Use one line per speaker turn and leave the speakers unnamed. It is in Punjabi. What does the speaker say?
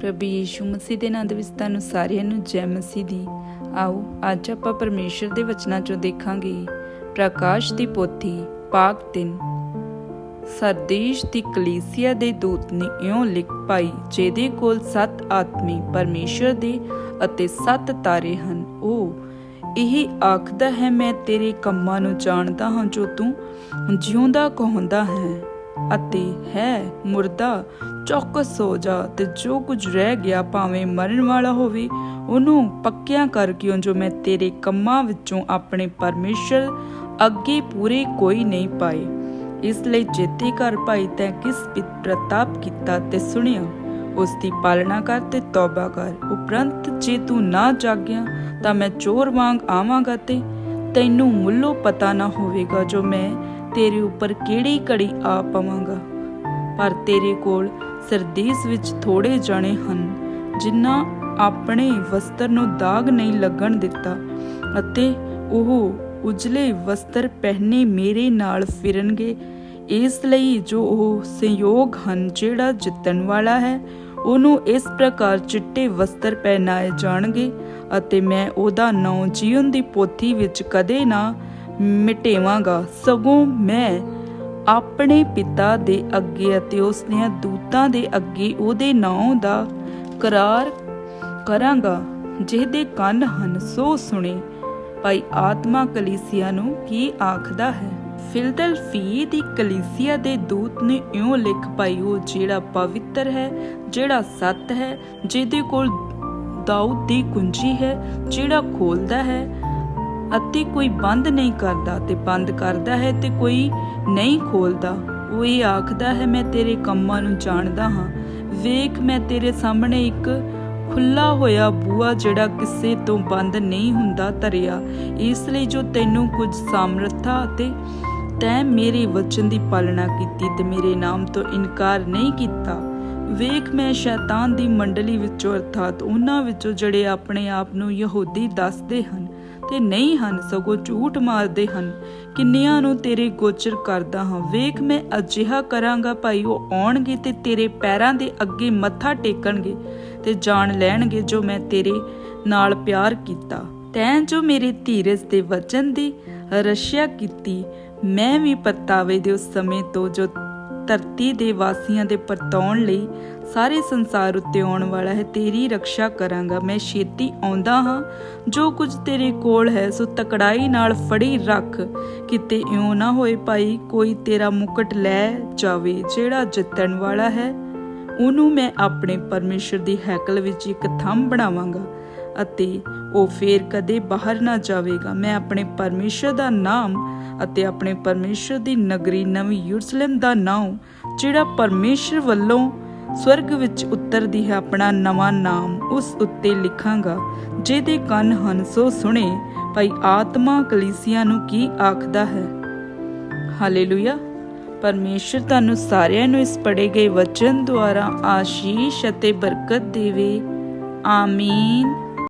ਪ੍ਰਭੂ ਯੀਸ਼ੂ ਮਸੀਹ ਦੇ ਨਾਮ ਦੇ ਵਿੱਚ ਤੁਹਾਨੂੰ ਸਾਰਿਆਂ ਨੂੰ ਜੈ ਮਸੀਹ ਦੀ। ਆਓ, ਅੱਜ ਆਪਾਂ ਪਰਮੇਸ਼ਰ ਦੇ ਵਚਨਾਂ ਚੋਂ ਦੇਖਾਂਗੇ। ਪ੍ਰਕਾਸ਼ ਦੀ ਪੋਥੀ, ਪਾਕ 3 ਸਰਦੇਸ਼ ਦੀ ਕਲੀਸਿਆ ਦੇ ਦੂਤ ਨੇ ਇਉਂ ਲਿਖ ਪਾਈ, ਜਿਹਦੇ ਕੋਲ ਸੱਤ ਆਤਮੀ ਪਰਮੇਸ਼ਰ ਦੇ ਅਤੇ ਸੱਤ ਤਾਰੇ ਹਨ। ਉਹ ਇਹ ਆਖਦਾ ਹੈ, ਮੈਂ ਤੇਰੇ ਕੰਮਾਂ ਨੂੰ ਜਾਣਦਾ ਹਾਂ ਜੋ ਤੂੰ ਜਿਉਂਦਾ ਕਹੁੰਦਾ ਹੈ। ਅਤੇ ਹੈ ਮੁਰਦਾ, ਚੌਕਸ ਹੋ ਜਾ ਤੇ ਜੋ ਕੁਝ ਰਹਿ ਗਿਆ ਭਾਵੇਂ ਮਰਨ ਵਾਲਾ ਹੋਵੇ, ਉਹਨੂੰ ਪੱਕਿਆਂ ਕਰ ਕਿਉਂ ਜੋ ਮੈਂ ਤੇਰੇ ਕੰਮਾਂ ਵਿੱਚੋਂ ਆਪਣੇ ਪਰਮੇਸ਼ਰ ਅੱਗੇ ਪੂਰੇ ਕੋਈ ਨਹੀਂ ਪਾਏ। ਇਸ ਲਈ ਚੇਤੇ ਕਰ ਭਾਈ, ਤੈਂ ਕਿਸ ਪਿਤ ਪ੍ਰਤਾਪ ਕੀਤਾ ਤੇ ਸੁਣਿਆ? ਉਸ ਦੀ ਪਾਲਣਾ ਕਰ ਤੇ ਤੌਬਾ ਕਰ। ਉਪਰੰਤ ਜੇ ਤੂੰ ਨਾ ਜਾਗਿਆ, ਤਾਂ ਮੈਂ ਚੋਰ ਵਾਂਗ ਆਵਾਂਗਾ ਤੇ ਤੈਨੂੰ ਮੁੱਲੋਂ ਪਤਾ ਨਾ ਹੋਵੇਗਾ ਜੋ ਮੈਂ ਤੇਰੇ ਉੱਪਰ ਕਿਹੜੀ ਘੜੀ ਆ ਪਵਾਂਗਾ। ਪਰ ਤੇਰੇ ਕੋਲ ਸਰਦੀਸ ਵਿੱਚ ਥੋੜੇ ਜਣੇ ਹਨ, ਜਿਨ੍ਹਾਂ ਆਪਣੇ ਵਸਤਰ ਨੂੰ ਦਾਗ ਨਹੀਂ ਲੱਗਣ ਦਿੱਤਾ ਅਤੇ ਉਹ ਉਜਲੇ ਵਸਤਰ ਪਹਿਨੇ ਮੇਰੇ ਨਾਲ ਫਿਰਨਗੇ। ਇਸ ਲਈ ਜੋ ਉਹ ਸੰਯੋਗ ਹਨ, ਜਿਹੜਾ ਜਿੱਤਣ ਵਾਲਾ ਹੈ ਉਹਨੂੰ ਇਸ ਪ੍ਰਕਾਰ ਚਿੱਟੇ ਵਸਤਰ ਪਹਿਨਾਏ ਜਾਣਗੇ ਅਤੇ ਮੈਂ ਉਹਦਾ ਨਾਂ ਜੀਵਨ ਦੀ ਪੋਥੀ ਵਿੱਚ ਕਦੇ ਨਾ ਮਿਟੇਵਾਂਗਾ। ਸਗੋਂ ਮੈਂ ਆਪਣੇ ਪਿਤਾ ਦੇ ਅੱਗੇ ਅਤੇ ਉਸ ਦੀਆਂ ਦੂਤਾਂ ਦੇ ਅੱਗੇ ਉਹਦੇ ਨਾਂ ਦਾ ਕਰਾਰ ਕਰਾਂਗਾ, ਜਿਹਦੇ ਕੰਨ ਹਨ। ਸੋ ਸੁਣੇ, ਭਾਈ ਆਤਮਾ ਕਲੀਸਿਆ ਨੂੰ ਕੀ ਆਖਦਾ ਹੈ? ਫਿਲਦਲਫੀ ਦੀ ਕਲੀਸਿਆ ਦੇ ਦੂਤ ਨੇ ਇਉਂ ਲਿਖ ਪਾਈ, ਉਹ ਜਿਹੜਾ ਪਵਿੱਤਰ ਹੈ, ਜਿਹੜਾ ਸੱਤ ਹੈ, ਜਿਹਦੇ ਕੋਲ ਦਾਊਦ ਦੀ ਕੁੰਜੀ ਹੈ, ਜਿਹੜਾ ਖੋਲਦਾ ਹੈ ਅਤੇ ਕੋਈ ਬੰਦ ਨਹੀਂ ਕਰਦਾ ਤੇ ਬੰਦ ਕਰਦਾ ਹੈ ਤੇ ਕੋਈ ਨਹੀਂ ਖੋਲਦਾ, ਉਹ ਇਹ ਆਖਦਾ ਹੈ, ਮੈਂ ਤੇਰੇ ਕੰਮਾਂ ਨੂੰ ਜਾਣਦਾ ਹਾਂ। ਵੇਖ, ਮੈਂ ਤੇਰੇ ਸਾਹਮਣੇ ਇੱਕ ਖੁੱਲਾ ਹੋਇਆ ਬੂਆ ਜਿਹੜਾ ਕਿਸੇ ਤੋਂ ਬੰਦ ਨਹੀਂ ਹੁੰਦਾ ਧਰਿਆ। ਇਸ ਲਈ ਜੋ ਤੈਨੂੰ ਕੁਝ ਸਮਰੱਥਾ ਅਤੇ ਤੈਂ ਮੇਰੇ ਵਚਨ ਦੀ ਪਾਲਣਾ ਕੀਤੀ ਤੇ ਮੇਰੇ ਨਾਮ ਤੋਂ ਇਨਕਾਰ ਨਹੀਂ ਕੀਤਾ। ਵੇਖ ਮੈਂ ਸ਼ੈਤਾਨ ਦੀ ਮੰਡਲੀ ਵਿੱਚੋਂ, ਅਰਥਾਤ ਉਹਨਾਂ ਵਿੱਚੋਂ ਜਿਹੜੇ ਆਪਣੇ ਆਪ ਨੂੰ ਯਹੂਦੀ ਦੱਸਦੇ ਹਨ। ਤੇ ਨਹੀਂ ਹਨ, ਸਗੋਂ ਝੂਠ ਮਾਰਦੇ ਹਨ। ਕਿੰਨਿਆਂ ਨੂੰ ਤੇਰੇ ਗੋਚਰ ਕਰਦਾ ਹਾਂ। ਵੇਖ, ਮੈਂ ਅਜਿਹਾ ਕਰਾਂਗਾ, ਭਾਈ, ਉਹ ਆਉਣਗੇ ਤੇ ਤੇਰੇ ਪੈਰਾਂ ਦੇ ਅੱਗੇ ਮੱਥਾ ਟੇਕਣਗੇ ਤੇ ਜਾਣ ਲੈਣਗੇ ਜੋ ਮੈਂ ਤੇਰੇ ਨਾਲ ਪਿਆਰ ਕੀਤਾ। ਤੈਂ ਜੋ ਮੇਰੇ ਧੀਰਜ ਦੇ ਵਚਨ ਦੀ ਰਸ਼ਿਆ ਕੀਤੀ, ਮੈਂ ਵੀ ਪਰਤਾਵੇ ਦੇ ਉਸ ਸਮੇਂ ਤੋਂ ਜੋ ਧਰਤੀ ਦੇ ਵਾਸੀਆਂ ਦੇ ਪਰਤਾਉਣ ਲਈ ਸਾਰੇ ਸੰਸਾਰ ਉੱਤੇ ਆਉਣ ਵਾਲਾ ਹੈ, ਤੇਰੀ ਰੱਖਿਆ ਕਰਾਂਗਾ। ਮੈਂ ਛੇਤੀ ਆਉਂਦਾ ਹਾਂ। ਜੋ ਕੁਝ ਤੇਰੇ ਕੋਲ ਹੈ, ਸੋ ਤਕੜਾਈ ਨਾਲ ਫੜੀ ਰੱਖ। ਕਿਤੇ ਇਉਂ ਨਾ ਹੋਏ ਭਾਈ, ਕੋਈ ਤੇਰਾ ਮੁਕਟ ਲੈ ਜਾਵੇ, ਜਿਹੜਾ ਜਿੱਤਣ ਵਾਲਾ ਹੈ। ਉਹਨੂੰ ਮੈਂ ਆਪਣੇ ਪਰਮੇਸ਼ਰ ਦੀ ਹੈਕਲ ਵਿੱਚ ਇੱਕ ਥੰਮ ਬਣਾਵਾਂਗਾ। ਅਤੇ ਉਹ ਫੇਰ ਕਦੇ ਬਾਹਰ ਨਾ ਜਾਵੇਗਾ। ਮੈਂ ਆਪਣੇ ਪਰਮੇਸ਼ਰ ਦਾ ਨਾਮ ਅਤੇ ਆਪਣੇ ਪਰਮੇਸ਼ਰ ਦੀ ਨਗਰੀ ਨਵੀਂ ਯਰੂਸ਼ਲਮ ਦਾ ਨਾਮ ਜਿਹੜਾ ਪਰਮੇਸ਼ਰ ਵੱਲੋਂ ਸਵਰਗ ਵਿੱਚ ਉਤਰਦੀ ਹੈ, ਆਪਣਾ ਨਵਾਂ ਨਾਮ ਉਸ ਉੱਤੇ ਲਿਖਾਂਗਾ, ਜਿਹਦੇ ਕੰਨ ਹਨ। ਸੋ ਸੁਣੇ, ਭਾਈ ਆਤਮਾ ਕਲੀਸਿਆ ਨੂੰ ਕੀ ਆਖਦਾ ਹੈ? ਹਾਲੇਲੂਇਆ। ਪਰਮੇਸ਼ਰ ਤੁਹਾਨੂੰ ਸਾਰਿਆਂ ਨੂੰ ਇਸ ਪੜੇ ਗਏ ਵਚਨ ਦੁਆਰਾ ਆਸ਼ੀਸ਼ ਅਤੇ ਬਰਕਤ ਦੇਵੇ। ਆਮੀਨ।